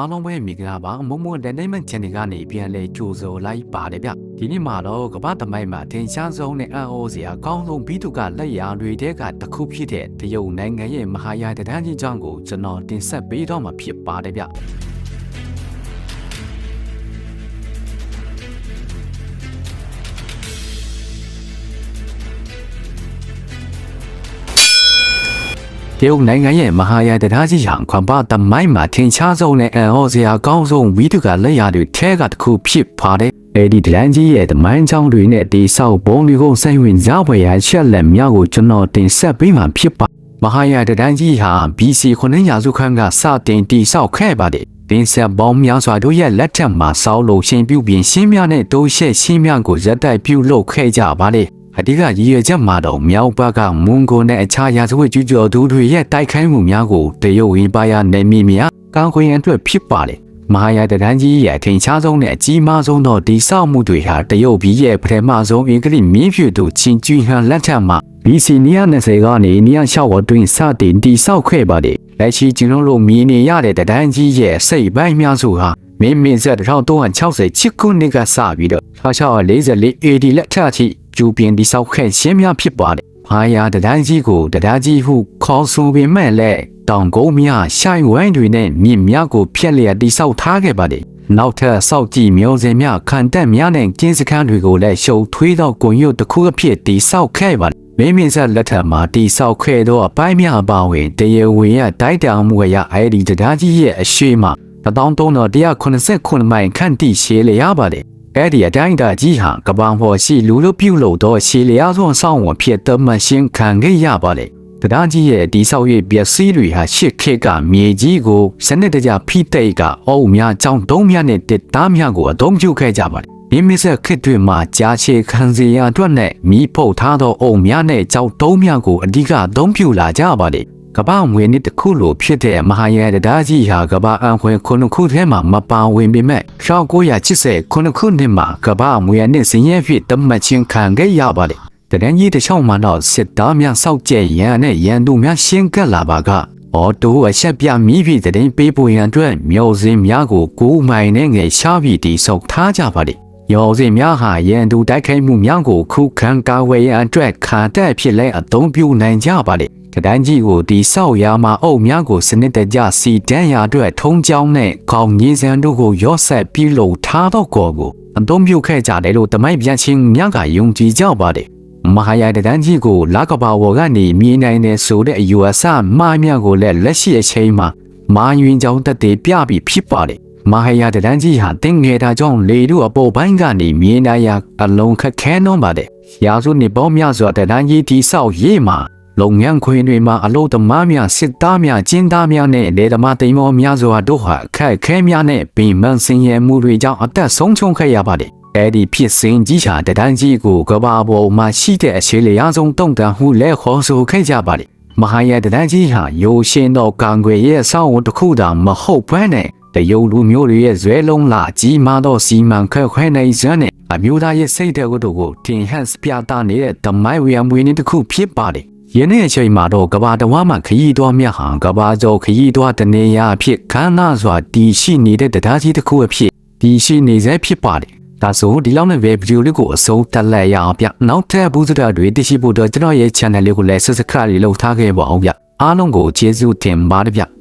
အားလုံးပဲမိဂလာပါမုံမုံ entertainment channel ကနေပြန်လဲကြိုဆိုလိုက်ပါတယ်ဗျဒီနေ့မှာတော့ကမ္ဘာသမိုင်းမှာထင်ရှားဆုံးနဲ့အံ့ဩစရာအကောင်းဆုံးဘီတုကလက်ရာတွေတဲကတစ်ခုဖြစ်တဲ့တရုတ်နိုင်ငံရဲ့မဟာယာတန်းကြီးကြောင့်ကိုကျွန်တော်တင်ဆက်ပေးတော့မှာဖြစ်ပါတယ်ဗျ တရုတ်နိုင်ငံရဲ့မဟာယာတရားကြီးဟာခွန်ပါတမိုင်းမှာထင်ရှားဆုံးနဲ့အံ့ဩစရာအကောင်းဆုံးဝီဒုကလက်ရာတွေထဲကတစ်ခုဖြစ်ပါတယ်။အဲဒီတရန်ကြီးရဲ့တမိုင်းချောင်းတွေနဲ့တိဆောက်ပုံတွေကိုစိတ်ဝင်စားဖွယ်ရာချက်လက်များကိုကျွန်တော်တင်ဆက်ပေးမှာဖြစ်ပါ။မဟာယာတရားကြီးဟာ BC 9ရာစုခန့်ကစတင်တိဆောက်ခဲ့ပါတယ်။တင်ဆက်ပေါင်းများစွာတို့ရဲ့လက်ထက်မှာစောက်လို့ရှင်ပြုပြင်ရှင်းများနဲ့တိုးရှက်ရှင်းများကိုရက်တိုက်ပြုလုပ်ခဲ့ကြပါတယ်။ အဓိကရည်ရွယ်ချက်မှာတော့မြောက်ဘက်ကမွန်ဂိုနဲ့အခြားရာဇဝတ်ကျူးကျော်သူတွေရဲ့တိုက်ခိုက်မှုများကိုတရုတ်ဝင်းပါရနယ်မြေများကောင်းခွင့်အတွက်ဖြစ်ပါတယ်။မဟာယာတရန်ကြီးရဲ့အထင်ရှားဆုံးနဲ့အကြီးမားဆုံးသောဒီဆောက်မှုတွေဟာတရုတ်ပြည်ရဲ့ပထမဆုံးအင်္ဂလိပ်မြင်းဖြူတို့ချင်းကျူဟန်လက်ထက်မှာ BC 920ကနေ906အတွင်းစတင်တည်ဆောက်ခဲ့ပါတယ်။လက်ရှိကျွန်တော်တို့မြင်နေရတဲ့တရန်ကြီးရဲ့စိတ်ပိုင်းများစုဟာမင်းမင်းဆက်1360ခုနှစ်ကစပြီးတော့1644 AD လက်ထက်ထိ ကျူပင်တိဆောက်ခဲ့ရှင်းများဖြစ်ပါတယ်။ဘာယာတဒန်းကြီးကိုတဒန်းကြီးဟုခေါ်ဆိုပေမဲ့လည်းတောင်ကုန်းများရှိုင်ဝိုင်းတွေနဲ့မြင့်များကိုဖျက်လျက်တိဆောက်ထားခဲ့ပါတယ်။နောက်ထပ်စောက်ကြည့်မျိုးစင်များခံတက်များနဲ့ကျင်းစခန်းတွေကိုလည်းရှုပ်ထွေးသောကွန်ရုပ်တစ်ခုအဖြစ်တိဆောက်ခဲ့ပါတယ်။မင်းမင်းဆက်လက်ထက်မှာတိဆောက်ခဲ့သောအပိုင်းများအပါအဝင်တရဝင်းရတိုက်တောင်မှုရအဲဒီတဒန်းကြီးရဲ့အရှိမ1389မိုင်ခန့်တိရှေးလျားပါတယ်။ အဲ့ဒီအတိုင်းအတာကြီးဟာကပောင်ဖော်ရှိလူလို့ပြုတ်လို့တော့ရှည်လျားစွန်ဆောင်ဝန်ဖြစ်တမန်ရှင်းခံခဲ့ရပါလေတရားကြီးရဲ့ဒီဆောက်ရေးပျက်စီးတွေဟာရှစ်ခေတ်ကမြေကြီးကိုစနစ်တကျဖိတိတ်ကအုပ်များကြောင်းတုံးများနဲ့တစ်သားများကိုအသုံးပြုခဲ့ကြပါတယ်မြင်းမဆက်ခေတ်တွေမှာကြားချေခံစီရအတွက်နဲ့မိဖုတ်ထားသောအုပ်များနဲ့ကြောက်တုံးများကိုအဓိကအသုံးပြုလာကြပါတယ် ကပ္ပငွေနှစ်တစ်ခုလိုဖြစ်တဲ့မဟာယာတရားကြီးဟာကပ္ပအံခွင်ခုနှစ်ခုထဲမှာမပါဝင်ပေမဲ့1980ခုနှစ်မှာကပ္ပငွေနှစ်စင်ရဲ့ဖြစ်တမတ်ချင်းခံခဲ့ရပါတယ်။တရန်ကြီးတစ်ချောင်းမှတော့စစ်သားများစောက်ကျဲရန်နဲ့ရန်သူများရှင်းကပ်လာပါကအော်တိုအဆက်ပြမိဖြစ်တဲ့ပေးပို့ရန်အတွက်မျိုးစင်းများကိုကိုးမိုင်နဲ့ငယ်ရှားပြီးတိဆောက်ထားကြပါတယ်။ရောစင်များဟာရန်သူတိုက်ခိုက်မှုများကိုခုခံကာဝယ်ရန်အတွက်ခံတက်ဖြစ်လဲအသုံးပြုနိုင်ကြပါတယ်။ ကဒန်းကြီးကိုဒီဆောက်ရာမှာအုပ်များကိုစနစ်တကျစီတန်းရာအတွက်ထုံးကြောင်းနဲ့ခေါင်းကြီးစံတို့ကိုရော့ဆက်ပြီးလုံထားတော့ကောကိုအသုံးပြုခဲ့ကြတယ်လို့တမိုက်ပြန်ချင်းများကယုံကြည်ကြပါတယ်မဟာယာတန်းကြီးကိုလာကဘာဝေါ်ကနေမြင်နိုင်တဲ့ဆိုတဲ့အယူအဆမှားမြကိုလည်းလက်ရှိအချိန်မှာမာယွင်ကြောင်းတက်တဲ့ပြပြီးဖြစ်ပါတယ်မဟာယာတန်းကြီးဟာတင်းငယ်တာကြောင့်လေတို့အပေါ်ပိုင်းကနေမြင်နိုင်ရာအလုံးခက်ခဲနှောပါတယ်ရာစုနှစ်ပေါင်းများစွာတန်းကြီးတိဆောက်ရေးမှာ လုပ်ငန်းခွင်တွေမှာအလို့သမားများစစ်သားများကျင်းသားများနဲ့လေသမားတိမ်မောများစွာတို့ဟာအခက်အခဲများနဲ့ပင်မဆင်းရဲမှုတွေကြောင့်အသက်ဆုံးရှုံးခဲ့ရပါတယ်။အဲဒီဖြစ်စဉ်ကြီးဟာတဒန်းကြီးကိုကဘာပေါ်မှာရှိတဲ့အရှိလျားဆုံးတုံ့တန်မှုလဲခေါ်ဆိုခဲ့ကြပါတယ်။မဟာယာတဒန်းကြီးဟာရိုးရှင်းသောကံွယ်ရဲ့အဆောက်အဦတစ်ခုသာမဟုတ်ဘဲနဲ့တရုတ်လူမျိုးတွေရဲ့ဇွဲလုံးလာကြီးမားသောစီမံခန့်ခွဲနိုင်စွမ်းနဲ့အမျိုးသားရဲ့စိတ်ဓာတ်တို့ကိုတင်ဟန့်ပြသနေတဲ့ဓမ္မိုက်ဝေယံမွေးနေ့တစ်ခုဖြစ်ပါတယ်။ ယနေ့အချိန်မှာတော့ကဘာတဝါမှာခရီးသွားမြတ်ဟာကဘာကျော်ခရီးသွားတနေရာအဖြစ်ခမ်းနားစွာတည်ရှိနေတဲ့တရားကြီးတစ်ခုအဖြစ်တည်ရှိနေစေဖြစ်ပါတယ်။ဒါဆိုဒီလောက်နဲ့ပဲဗီဒီယိုလေးကိုအဆုံးတက်လက်ရအောင်ဗျ။နောက်ထပ်ဘူးစတာတွေသိရှိဖို့တော့ကျွန်တော်ရဲ့ channel လေးကိုလည်း subscribe လုပ်ထားခဲ့ပါအောင်ဗျ။အားလုံးကိုကျေးဇူးတင်ပါတယ်ဗျ။